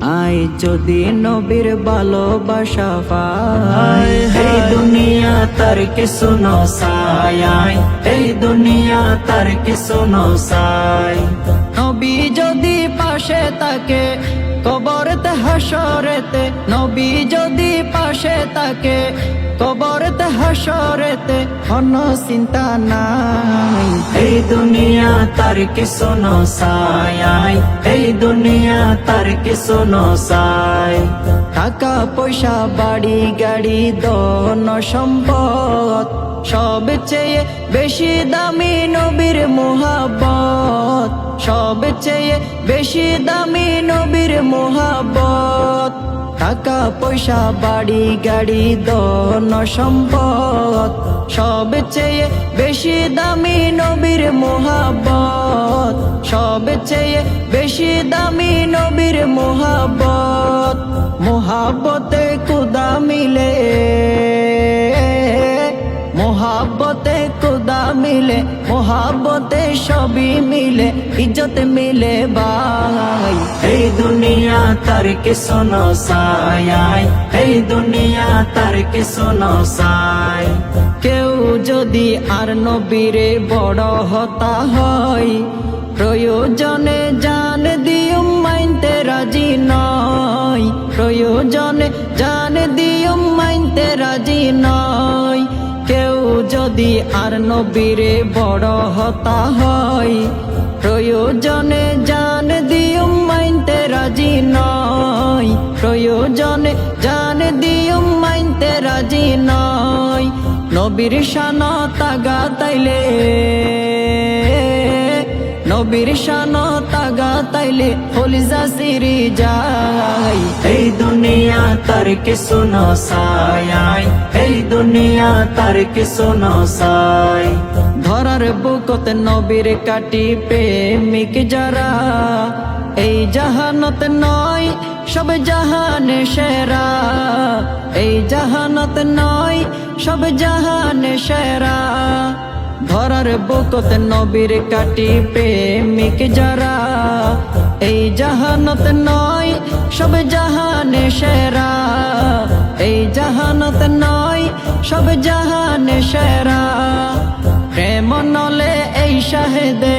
I যদি নবীর ভালোবাসা পাই এই দুনিয়া তার কি শুনো সাই আই এই দুনিয়া তার কি শুনো সাই নবী যদি পাশে থাকে কবরতে হাসরেতে নবী যদি পাশে থাকে কবরতে হাসরেতে অন্য চিন্তা নাই। তার কি শোনো সাই আই এই দুনিয়া তার কি শোনো সাই? টাকা, পয়সা, বাড়ি, গাড়ি দন সম্পদ, সব চেয়ে বেশি দামি নবীর মোহাবত সব চেয়ে বেশি দামি নবীর মোহাবত টাকা, পয়সা, বাড়ি, গাড়ি দন সম্পদ, সব চেয়ে বেশি দামি নবীর মোহাবত সব চেয়ে বেশি দামি নবীর মোহাবত মোহাবতে কুদা মিলে মোহাবতে কুদা মিলে মোহাবতে সবই মিলে, ইজ্জত মিলে ভাই। এই দুনিয়া তার কি আই, এই দুনিয়া তার কি শোনো সাই কেউ যদি আর নবীরে বড় হতা হয় প্রয়োজনে জান দিও মাইনতে রাজি নয়। প্রয়োজনে জান দিও মাইনতে রাজি নয়। কেউ যদি আর নবীরে বড় হতা হয় প্রয়োজনে জান মাইনতে নয়। নবীর শান তাগা তাইলে নবীর শান তাগা তাইলে হলিজা সিরি যাই এই দুনিয়া তার কে শুনো সায় এই দুনিয়া তার কে শুনো সাই ধরার বুকত নবীর কাটি প্রেমিক যারা, এই জাহানত নয়, সব জাহান সেরা। এই জাহানত নয়, সব জাহান সেরা। ধরার বুকত নবীর কাটি প্রেমিক যারা, এই জাহানত নয়, সব জাহান সেরা। এই জাহানত নয়, সব জাহান সেরা। প্রেম নলে এই শাহেদে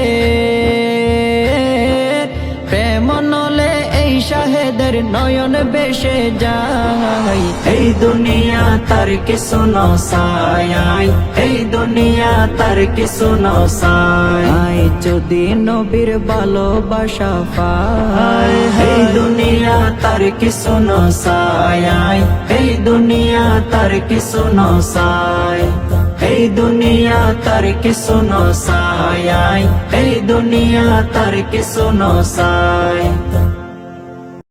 প্রেম নলে এই শাহেদের নয়ন বেশে যাই এই দুনিয়া তার কি শোনো সাই এই দুনিয়া তার কি শোনো সাই যদি নবীর ভালোবাসা পাই এই দুনিয়া তার কি শোনো সাই এই দুনিয়া তার কি শোনো সাই এই দুনিয়া তার কি শোনো সাই আই, এই দুনিয়া তার কি শোনো সাই